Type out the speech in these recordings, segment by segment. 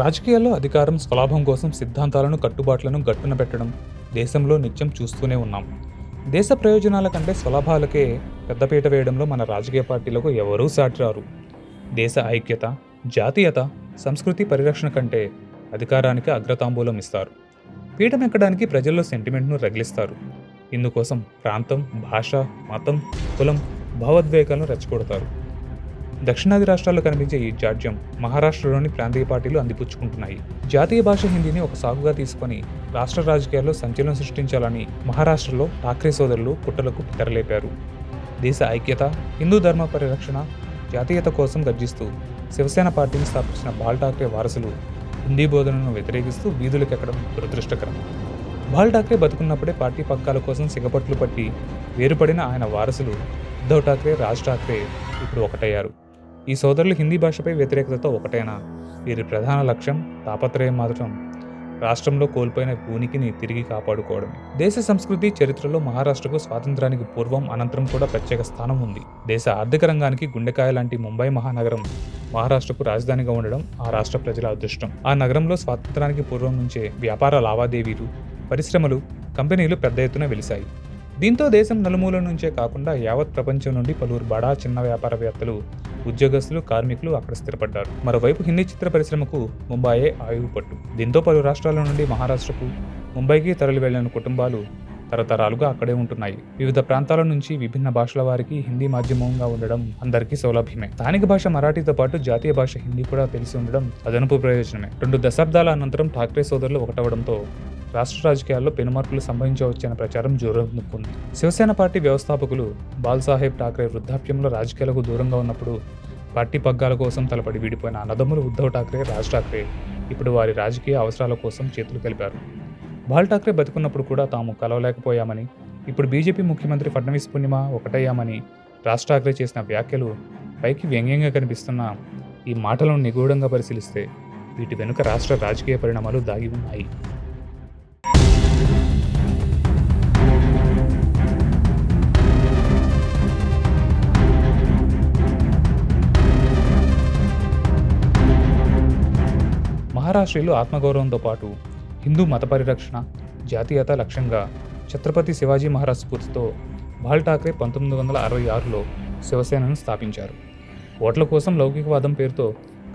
రాజకీయాల్లో అధికారం స్వలాభం కోసం సిద్ధాంతాలను కట్టుబాట్లను గట్టున పెట్టడం దేశంలో నిత్యం చూస్తూనే ఉన్నాం. దేశ ప్రయోజనాల కంటే స్వలాభాలకే పెద్దపీట వేయడంలో మన రాజకీయ పార్టీలకు ఎవరూ సాటిరారు. దేశ ఐక్యత జాతీయత సంస్కృతి పరిరక్షణ కంటే అధికారానికి అగ్రతాంబూలం ఇస్తారు. పీఠం ఎక్కడానికి ప్రజల్లో సెంటిమెంట్ను రగిలిస్తారు. ఇందుకోసం ప్రాంతం భాష మతం కులం భావోద్వేగాలను రెచ్చగొడతారు. దక్షిణాది రాష్ట్రాల్లో కనిపించే ఈ జాడ్యం మహారాష్ట్రలోని ప్రాంతీయ పార్టీలు అందిపుచ్చుకుంటున్నాయి. జాతీయ భాష హిందీని ఒక సాగుగా తీసుకొని రాష్ట్ర రాజకీయాల్లో సంచలనం సృష్టించాలని మహారాష్ట్రలో ఠాక్రే సోదరులు కుట్రలకు తెరలేపారు. దేశ ఐక్యత హిందూ ధర్మ పరిరక్షణ జాతీయత కోసం గర్జిస్తూ శివసేన పార్టీని స్థాపించిన బాల్ ఠాక్రే వారసులు హిందీ బోధనను వ్యతిరేకిస్తూ వీధులకెక్కడం దురదృష్టకరం. బాల్ ఠాక్రే బతుకున్నప్పుడే పార్టీ పక్కాల కోసం సిగపట్లు పట్టి వేరుపడిన ఆయన వారసులు ఉద్ధవ్ ఠాక్రే రాజ్ ఠాక్రే ఇప్పుడు ఒకటయ్యారు. ఈ సోదరులు హిందీ భాషపై వ్యతిరేకతతో ఒకటేనా? వీరి ప్రధాన లక్ష్యం తాపత్రయం మాత్రం. రాష్ట్రంలో కోల్పోయిన భూనికిని తిరిగి కాపాడుకోవడం దేశ సంస్కృతి చరిత్రలో మహారాష్ట్రకు స్వాతంత్రానికి పూర్వం అనంతరం కూడా ప్రత్యేక స్థానం ఉంది. దేశ ఆర్థిక రంగానికి గుండెకాయ లాంటి ముంబై మహానగరం మహారాష్ట్రకు రాజధానిగా ఉండడం ఆ రాష్ట్ర ప్రజల అదృష్టం. ఆ నగరంలో స్వాతంత్రానికి పూర్వం నుంచే వ్యాపార లావాదేవీలు పరిశ్రమలు కంపెనీలు పెద్ద ఎత్తున వెలిశాయి. దీంతో దేశం నలుమూల నుంచే కాకుండా యావత్ ప్రపంచం నుండి పలువురు బడా చిన్న వ్యాపారవేత్తలు ఉద్యోగస్తులు కార్మికులు అక్కడ స్థిరపడ్డారు. మరోవైపు హిందీ చిత్ర పరిశ్రమకు ముంబాయే ఆయువు పట్టు. దీంతో పలు రాష్ట్రాల నుండి మహారాష్ట్రకు ముంబైకి తరలి వెళ్ళిన కుటుంబాలు తరతరాలుగా అక్కడే ఉంటున్నాయి. వివిధ ప్రాంతాల నుంచి విభిన్న భాషల వారికి హిందీ మాధ్యమంగా ఉండడం అందరికీ సౌలభ్యమే. స్థానిక భాష మరాఠీతో పాటు జాతీయ భాష హిందీ కూడా తెలిసి ఉండడం అదనపు ప్రయోజనమే. రెండు దశాబ్దాల అనంతరం ఠాక్రే సోదరులు ఒకటవడంతో రాష్ట్ర రాజకీయాల్లో పెనుమార్పులు సంభవించవచ్చనే ప్రచారం జోరందుకుంది. శివసేన పార్టీ వ్యవస్థాపకులు బాల్సాహెబ్ ఠాక్రే వృద్ధాప్యంలో రాజకీయాలకు దూరంగా ఉన్నప్పుడు పార్టీ పగ్గాల కోసం తలపడి విడిపోయిన అన్నదమ్ములు ఉద్ధవ్ ఠాక్రే రాజ్ ఠాక్రే ఇప్పుడు వారి రాజకీయ అవసరాల కోసం చేతులు కలిపారు. బాల్ ఠాక్రే బతుకున్నప్పుడు కూడా తాము కలవలేకపోయామని ఇప్పుడు బీజేపీ ముఖ్యమంత్రి ఫడ్నవీస్ పూర్ణిమ ఒకటయ్యామని రాజ్ ఠాక్రే చేసిన వ్యాఖ్యలు పైకి వ్యంగ్యంగా కనిపిస్తున్న ఈ మాటలను నిగూఢంగా పరిశీలిస్తే వీటి వెనుక రాష్ట్ర రాజకీయ పరిణామాలు దాగి ఉన్నాయి. మహారాష్ట్రలో ఆత్మగౌరవంతో పాటు హిందూ మత పరిరక్షణ జాతీయత లక్ష్యంగా ఛత్రపతి శివాజీ మహారాజ్ స్ఫూర్తితో బాల్ ఠాక్రే పంతొమ్మిది వందల అరవై ఆరులో శివసేనను స్థాపించారు. ఓట్ల కోసం లౌకికవాదం పేరుతో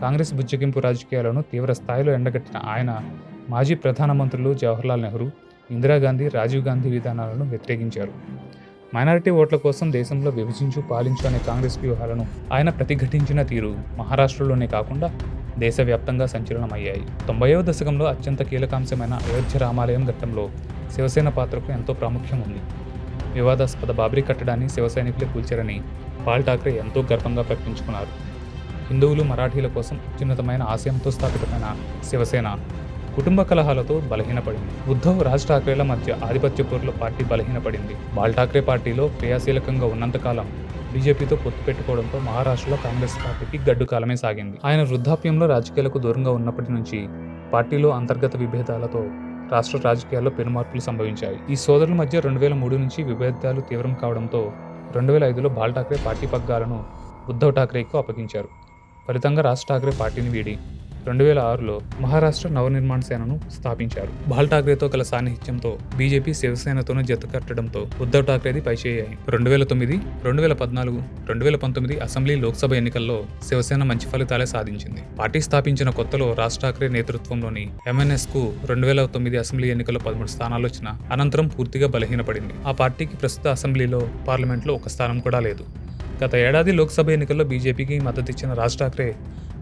కాంగ్రెస్ బుజ్జగింపు రాజకీయాలను తీవ్ర స్థాయిలో ఎండగట్టిన ఆయన మాజీ ప్రధానమంత్రులు జవహర్లాల్ నెహ్రూ ఇందిరాగాంధీ రాజీవ్ గాంధీ విధానాలను వ్యతిరేకించారు. మైనారిటీ ఓట్ల కోసం దేశంలో విభజించు పాలించు అనే కాంగ్రెస్ వ్యూహాలను ఆయన ప్రతిఘటించిన తీరు మహారాష్ట్రలోనే కాకుండా దేశవ్యాప్తంగా సంచలనమయ్యాయి. తొంభైవ దశకంలో అత్యంత కీలకాంశమైన అయోధ్య రామాలయం ఘట్టంలో శివసేన పాత్రకు ఎంతో ప్రాముఖ్యం ఉంది. వివాదాస్పద బాబ్రీ కట్టడాన్ని శివసైనికులే కూల్చారని పాల్ ఠాక్రే ఎంతో గర్వంగా ప్రకటించుకున్నారు. హిందువులు మరాఠీల కోసం అత్యున్నతమైన ఆశయంతో స్థాపితమైన శివసేన కుటుంబ కలహాలతో బలహీనపడింది. ఉద్ధవ్ రాజ్ ఠాక్రేల మధ్య ఆధిపత్య పోరులో పార్టీ బలహీనపడింది. బాల్ ఠాక్రే పార్టీలో క్రియాశీలకంగా ఉన్నంతకాలం బీజేపీతో పొత్తు పెట్టుకోవడంతో మహారాష్ట్రలో కాంగ్రెస్ పార్టీకి గడ్డు కాలమే సాగింది. ఆయన వృద్ధాప్యంలో రాజకీయాలకు దూరంగా ఉన్నప్పటి నుంచి పార్టీలో అంతర్గత విభేదాలతో రాష్ట్ర రాజకీయాల్లో పెనుమార్పులు సంభవించాయి. ఈ సోదరుల మధ్య రెండు వేల మూడు నుంచి విభేదాలు తీవ్రం కావడంతో రెండు వేల ఐదులో బాల్ ఠాక్రే పార్టీ పగ్గాలను ఉద్ధవ్ ఠాక్రేకు అప్పగించారు. ఫలితంగా రాజ్ ఠాక్రే పార్టీని వీడి రెండు వేల ఆరులో మహారాష్ట్ర నవనిర్మాణ సేనను స్థాపించారు. బాల్ ఠాక్రేతో గల సాన్నిహిత్యంతో బీజేపీ శివసేనతోనూ జత కట్టడంతో ఉద్ధవ్ ఠాక్రేది పైచేయాయి రెండు వేల తొమ్మిది రెండు వేల పద్నాలుగు రెండు వేల పంతొమ్మిది అసెంబ్లీ లోక్సభ ఎన్నికల్లో శివసేన మంచి ఫలితాలే సాధించింది. పార్టీ స్థాపించిన కొత్తలో రాజ్ ఠాక్రే నేతృత్వంలోని ఎంఎన్ఎస్కు రెండు వేల తొమ్మిది అసెంబ్లీ ఎన్నికల్లో పదమూడు స్థానాలు వచ్చిన అనంతరం పూర్తిగా బలహీనపడింది. ఆ పార్టీకి ప్రస్తుత అసెంబ్లీలో పార్లమెంట్లో ఒక స్థానం కూడా లేదు. గత ఏడాది లోక్సభ ఎన్నికల్లో బీజేపీకి మద్దతిచ్చిన రాజ్ ఠాక్రే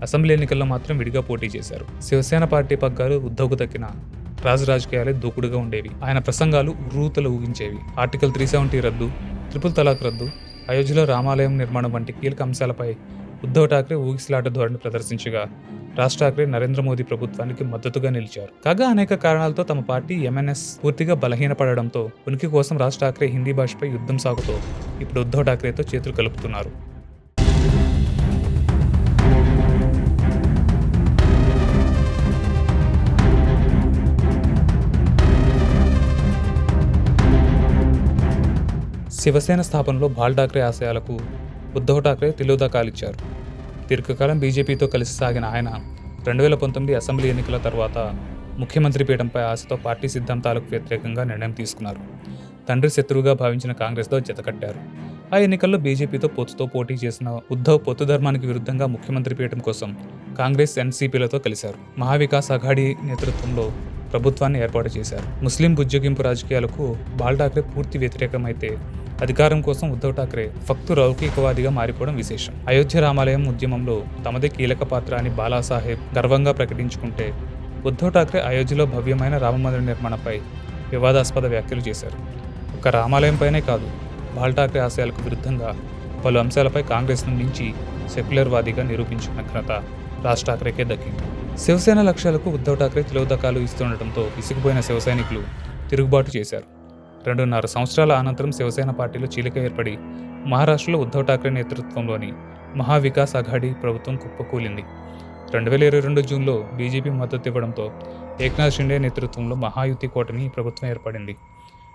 అసెంబ్లీ ఎన్నికల్లో మాత్రం విడిగా పోటీ చేశారు. శివసేన పార్టీ పగ్గాలు ఉద్దవుకు దక్కిన రాజ రాజకీయాలే దూకుడుగా ఉండేవి. ఆయన ప్రసంగాలు ఉర్రూతలు ఊగించేవి ఆర్టికల్ త్రీ సెవెంటీ రద్దు ట్రిపుల్ తలాక్ రద్దు అయోధ్యలో రామాలయం నిర్మాణం వంటి కీలక అంశాలపై ఉద్ధవ్ ఠాక్రే ఊగిసలాట ధోరణి ప్రదర్శించగా రాజ్ ఠాక్రే నరేంద్ర మోదీ ప్రభుత్వానికి మద్దతుగా నిలిచారు. కాగా అనేక కారణాలతో తమ పార్టీ ఎంఎన్ఎస్ పూర్తిగా బలహీనపడడంతో ఉనికి కోసం రాజ్ ఠాక్రే హిందీ భాషపై యుద్ధం సాగుతూ ఇప్పుడు ఉద్ధవ్ ఠాక్రేతో చేతులు కలుపుతున్నారు. శివసేన స్థాపనలో బాల్ ఠాక్రే ఆశయాలకు ఉద్ధవ్ ఠాక్రే తిలోదకాలిచ్చారు దీర్ఘకాలం బీజేపీతో కలిసి సాగిన ఆయన రెండు వేల పంతొమ్మిది అసెంబ్లీ ఎన్నికల తర్వాత ముఖ్యమంత్రి పీఠంపై ఆశతో పార్టీ సిద్ధాంతాలకు వ్యతిరేకంగా నిర్ణయం తీసుకున్నారు. తండ్రి శత్రువుగా భావించిన కాంగ్రెస్తో జతకట్టారు. ఆ ఎన్నికల్లో బీజేపీతో పొత్తుతో పోటీ చేసిన ఉద్ధవ్ పొత్తు ధర్మానికి విరుద్ధంగా ముఖ్యమంత్రి పీఠం కోసం కాంగ్రెస్ ఎన్సీపీలతో కలిశారు. మహావికాస్ అఘాడీ నేతృత్వంలో ప్రభుత్వాన్ని ఏర్పాటు చేశారు. ముస్లిం బుజ్జగింపు రాజకీయాలకు బాల్ ఠాక్రే పూర్తి వ్యతిరేకమైతే అధికారం కోసం ఉద్ధవ్ ఠాక్రే ఫక్తు రౌకికవాదిగా మారిపోవడం విశేషం. అయోధ్య రామాలయం ఉద్యమంలో తమదే కీలక పాత్ర అని బాలాసాహెబ్ గర్వంగా ప్రకటించుకుంటే ఉద్ధవ్ ఠాక్రే అయోధ్యలో భవ్యమైన రామమందిర నిర్మాణంపై వివాదాస్పద వ్యాఖ్యలు చేశారు. ఒక రామాలయంపైనే కాదు బాల్ ఠాక్రే ఆశయాలకు విరుద్ధంగా పలు అంశాలపై కాంగ్రెస్ను మించి సెక్యులర్వాదిగా నిరూపించిన ఘనత రాజ్ ఠాక్రేకే దక్కింది. శివసేన లక్ష్యాలకు ఉద్ధవ్ ఠాక్రే తిలోదకాలు ఇస్తుండటంతో విసిగిపోయిన శివసైనికులు తిరుగుబాటు చేశారు. రెండున్నర సంవత్సరాల అనంతరం శివసేన పార్టీలో చీలిక ఏర్పడి మహారాష్ట్రలో ఉద్ధవ్ ఠాక్రే నేతృత్వంలోని మహావికాస్ అఘాడీ ప్రభుత్వం కుప్పకూలింది. రెండు వేల ఇరవై రెండు జూన్లో బీజేపీ మద్దతు ఇవ్వడంతో ఏక్నాథ్ షిండే నేతృత్వంలో మహాయుతి కూటమి ప్రభుత్వం ఏర్పడింది.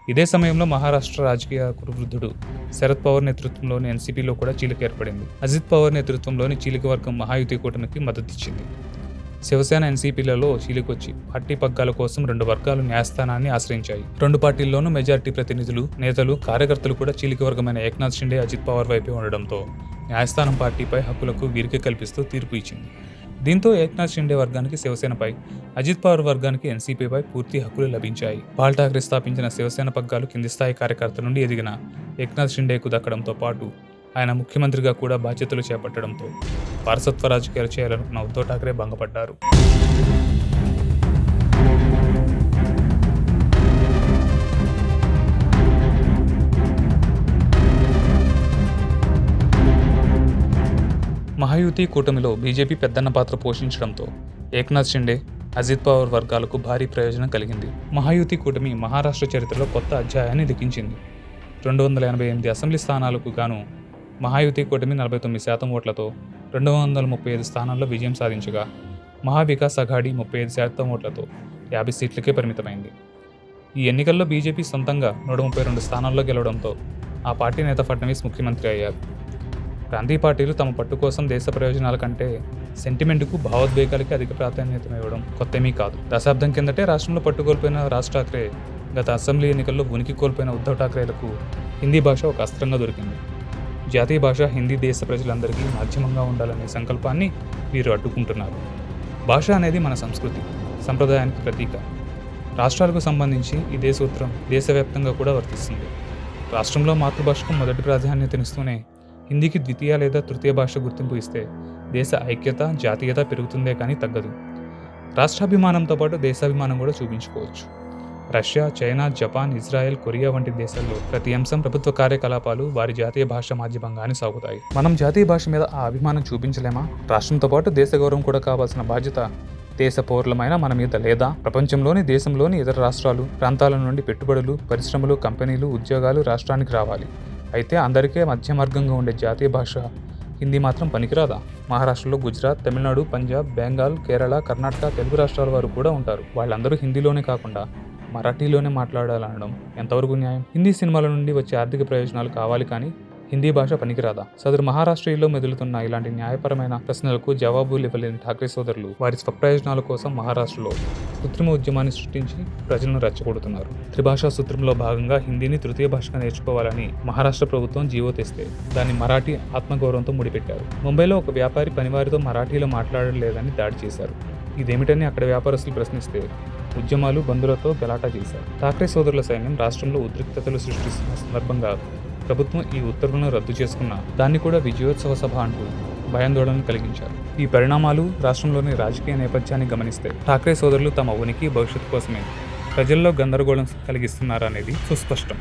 ఇదే సమయంలో మహారాష్ట్ర రాజకీయ కురువృద్ధుడు శరద్ పవార్ నేతృత్వంలోని ఎన్సీపీలో కూడా చీలిక ఏర్పడింది. అజిత్ పవార్ నేతృత్వంలోని చీలిక వర్గం మహాయుతి కూటమికి మద్దతిచ్చింది శివసేన ఎన్సీపీలలో చీలికొచ్చి పార్టీ పగ్గాల కోసం రెండు వర్గాలు న్యాయస్థానాన్ని ఆశ్రయించాయి. రెండు పార్టీల్లోనూ మెజార్టీ ప్రతినిధులు నేతలు కార్యకర్తలు కూడా చీలిక వర్గమైన ఏక్నాథ్ షిండే అజిత్ పవార్ వైపే ఉండడంతో న్యాయస్థానం పార్టీపై హక్కులకు వీరిక కల్పిస్తూ తీర్పు ఇచ్చింది. దీంతో ఏక్నాథ్ షిండే వర్గానికి శివసేనపై అజిత్ పవార్ వర్గానికి ఎన్సీపీపై పూర్తి హక్కులు లభించాయి. పాల్ ఠాక్రే స్థాపించిన శివసేన పగ్గాలు కింది స్థాయి కార్యకర్త నుండి ఎదిగిన ఏక్నాథ్ షిండేకు దక్కడంతో పాటు ఆయన ముఖ్యమంత్రిగా కూడా బాధ్యతలు చేపట్టడంతో వారసత్వ రాజకీయాలు చేయాలనుకున్న ఉద్ధవ్ ఠాక్రే భంగపడ్డారు. మహాయుతి కూటమిలో బీజేపీ పెద్దన్న పాత్ర పోషించడంతో ఏక్నాథ్ షిండే అజిత్ పవార్ వర్గాలకు భారీ ప్రయోజనం కలిగింది. మహాయుతి కూటమి మహారాష్ట్ర చరిత్రలో కొత్త అధ్యాయాన్ని లిఖించింది. రెండు వందల ఎనభై ఎనిమిది అసెంబ్లీ స్థానాలకు గాను మహాయుతి కూటమి నలభై తొమ్మిది శాతం ఓట్లతో రెండు వందల ముప్పై ఐదు స్థానాల్లో విజయం సాధించగా మహావికాస్ అఘాడి ముప్పై ఐదు శాతం ఓట్లతో యాభై సీట్లకే పరిమితమైంది. ఈ ఎన్నికల్లో బీజేపీ సొంతంగా నూట ముప్పై రెండు స్థానాల్లో గెలవడంతో ఆ పార్టీ నేత ఫడ్నవీస్ ముఖ్యమంత్రి అయ్యారు. ప్రాంతీయ పార్టీలు తమ పట్టు కోసం దేశ ప్రయోజనాల కంటే సెంటిమెంట్కు భావోద్వేగాలకి అధిక ప్రాధాన్యత ఇవ్వడం కొత్తమీ కాదు. దశాబ్దం కిందటే రాష్ట్రంలో పట్టుకోల్పోయిన రాజ్ ఠాక్రే గత అసెంబ్లీ ఎన్నికల్లో ఉనికి కోల్పోయిన ఉద్ధవ్ ఠాక్రేలకు హిందీ భాష ఒక అస్త్రంగా దొరికింది. జాతీయ భాష హిందీ దేశ ప్రజలందరికీ మాధ్యమంగా ఉండాలనే సంకల్పాన్ని వీరు అడ్డుకుంటున్నారు. భాష అనేది మన సంస్కృతి సంప్రదాయానికి ప్రతీక. రాష్ట్రాలకు సంబంధించి ఇదే సూత్రం దేశవ్యాప్తంగా కూడా వర్తిస్తుంది. రాష్ట్రంలో మాతృభాషకు మొదటి ప్రాధాన్యతనిస్తూనే హిందీకి ద్వితీయ లేదా తృతీయ భాష గుర్తింపు ఇస్తే దేశ ఐక్యత జాతీయత పెరుగుతుందే కానీ తగ్గదు. రాష్ట్రాభిమానంతో పాటు దేశాభిమానం కూడా చూపించుకోవచ్చు. Russia China Japan Israel Korea వంటి దేశాల్లో ప్రతి అంశం ప్రభుత్వ కార్యకలాపాలు వారి జాతీయ భాష మాధ్యమంగానే సాగుతాయి. మనం జాతీయ భాష మీద ఆ అభిమానం చూపించలేమా? రాష్ట్రంతో పాటు దేశ గౌరవం కూడా కావాల్సిన బాధ్యత దేశ పౌరులమైన మన మీద లేదా ప్రపంచంలోని దేశంలోని ఇతర రాష్ట్రాలు ప్రాంతాల నుండి పెట్టుబడులు పరిశ్రమలు కంపెనీలు ఉద్యోగాలు రాష్ట్రానికి రావాలి. అయితే అందరికీ మధ్య మార్గంగా ఉండే జాతీయ భాష హిందీ మాత్రం పనికిరాదా? మహారాష్ట్రలో గుజరాత్ తమిళనాడు పంజాబ్ బెంగాల్ కేరళ కర్ణాటక తెలుగు రాష్ట్రాల వారు కూడా ఉంటారు. వాళ్ళందరూ హిందీలోనే కాకుండా మరాఠీలోనే మాట్లాడాలనడం ఎంతవరకు న్యాయం? హిందీ సినిమాల నుండి వచ్చే ఆర్థిక ప్రయోజనాలు కావాలి కానీ హిందీ భాష పనికిరాదా? సదరు మహారాష్ట్రలో మెదులుతున్న ఇలాంటి న్యాయపరమైన ప్రశ్నలకు జవాబులు ఇవ్వలేని ఠాక్రే సోదరులు వారి స్వప్రయోజనాల కోసం మహారాష్ట్రలో కృత్రిమ ఉద్యమాన్ని సృష్టించి ప్రజలను రెచ్చగొడుతున్నారు. త్రిభాషా సూత్రంలో భాగంగా హిందీని తృతీయ భాషగా నేర్చుకోవాలని మహారాష్ట్ర ప్రభుత్వం జీవో తెస్తే దాన్ని మరాఠీ ఆత్మగౌరవంతో ముడిపెట్టారు. ముంబైలో ఒక వ్యాపారి పనివారితో మరాఠీలో మాట్లాడలేదని దాడి చేశారు. ఇదేమిటని అక్కడ వ్యాపారస్తులు ప్రశ్నిస్తే ఉద్యమాలు బంధులతో గలాటా చేశారు ఠాక్రే సోదరుల సైన్యం రాష్ట్రంలో ఉద్రిక్తతలు సృష్టిస్తున్న సందర్భంగా ప్రభుత్వం ఈ ఉత్తర్వులను రద్దు చేసుకున్న దాన్ని కూడా విజయోత్సవ సభ అంటూ భయాందోళన కలిగించారు. ఈ పరిణామాలు రాష్ట్రంలోని రాజకీయ నేపథ్యాన్ని గమనిస్తే ఠాక్రే సోదరులు తమ ఉనికి భవిష్యత్తు కోసమే ప్రజల్లో గందరగోళం కలిగిస్తున్నారనేది సుస్పష్టం.